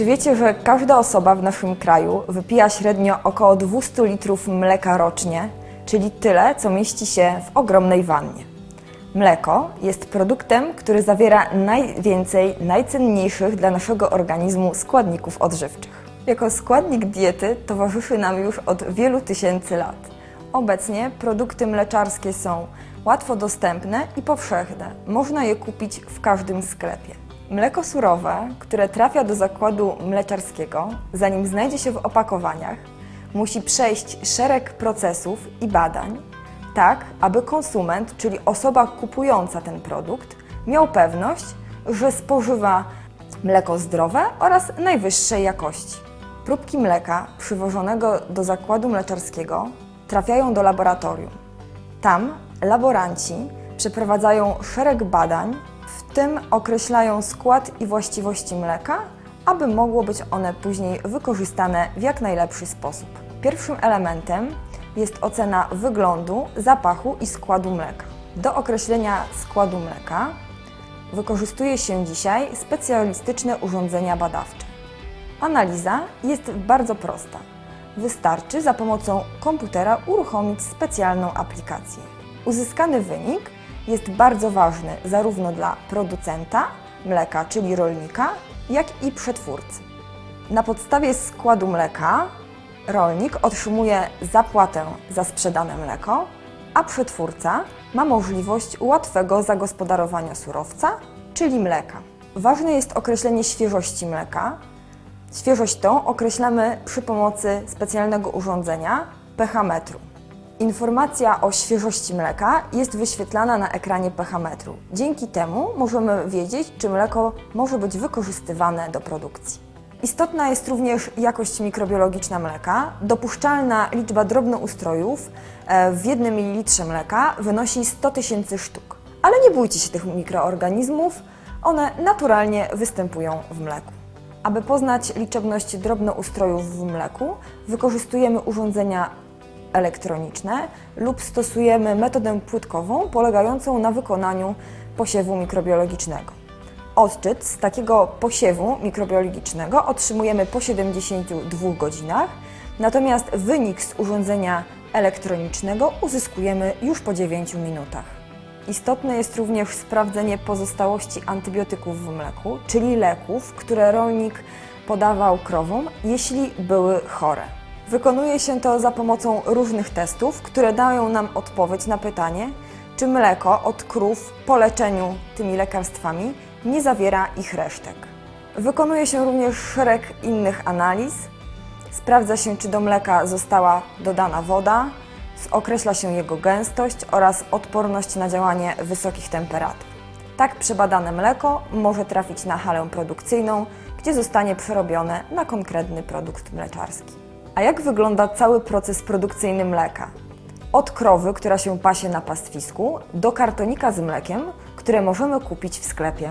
Czy wiecie, że każda osoba w naszym kraju wypija średnio około 200 litrów mleka rocznie, czyli tyle, co mieści się w ogromnej wannie? Mleko jest produktem, który zawiera najwięcej najcenniejszych dla naszego organizmu składników odżywczych. Jako składnik diety towarzyszy nam już od wielu tysięcy lat. Obecnie produkty mleczarskie są łatwo dostępne i powszechne. Można je kupić w każdym sklepie. Mleko surowe, które trafia do zakładu mleczarskiego, zanim znajdzie się w opakowaniach, musi przejść szereg procesów i badań, tak aby konsument, czyli osoba kupująca ten produkt, miał pewność, że spożywa mleko zdrowe oraz najwyższej jakości. Próbki mleka przywożonego do zakładu mleczarskiego trafiają do laboratorium. Tam laboranci przeprowadzają szereg badań, w tym określają skład i właściwości mleka, aby mogło być one później wykorzystane w jak najlepszy sposób. Pierwszym elementem jest ocena wyglądu, zapachu i składu mleka. Do określenia składu mleka wykorzystuje się dzisiaj specjalistyczne urządzenia badawcze. Analiza jest bardzo prosta. Wystarczy za pomocą komputera uruchomić specjalną aplikację. Uzyskany wynik jest bardzo ważny zarówno dla producenta mleka, czyli rolnika, jak i przetwórcy. Na podstawie składu mleka rolnik otrzymuje zapłatę za sprzedane mleko, a przetwórca ma możliwość łatwego zagospodarowania surowca, czyli mleka. Ważne jest określenie świeżości mleka. Świeżość tą określamy przy pomocy specjalnego urządzenia pH-metru. Informacja o świeżości mleka jest wyświetlana na ekranie pH-metru. Dzięki temu możemy wiedzieć, czy mleko może być wykorzystywane do produkcji. Istotna jest również jakość mikrobiologiczna mleka. Dopuszczalna liczba drobnoustrojów e, w jednym mililitrze mleka wynosi 100 tysięcy sztuk. Ale nie bójcie się tych mikroorganizmów, one naturalnie występują w mleku. Aby poznać liczebność drobnoustrojów w mleku, wykorzystujemy urządzenia elektroniczne lub stosujemy metodę płytkową polegającą na wykonaniu posiewu mikrobiologicznego. Odczyt z takiego posiewu mikrobiologicznego otrzymujemy po 72 godzinach, natomiast wynik z urządzenia elektronicznego uzyskujemy już po 9 minutach. Istotne jest również sprawdzenie pozostałości antybiotyków w mleku, czyli leków, które rolnik podawał krowom, jeśli były chore. Wykonuje się to za pomocą różnych testów, które dają nam odpowiedź na pytanie, czy mleko od krów po leczeniu tymi lekarstwami nie zawiera ich resztek. Wykonuje się również szereg innych analiz. Sprawdza się, czy do mleka została dodana woda, określa się jego gęstość oraz odporność na działanie wysokich temperatur. Tak przebadane mleko może trafić na halę produkcyjną, gdzie zostanie przerobione na konkretny produkt mleczarski. A jak wygląda cały proces produkcyjny mleka? Od krowy, która się pasie na pastwisku, do kartonika z mlekiem, które możemy kupić w sklepie.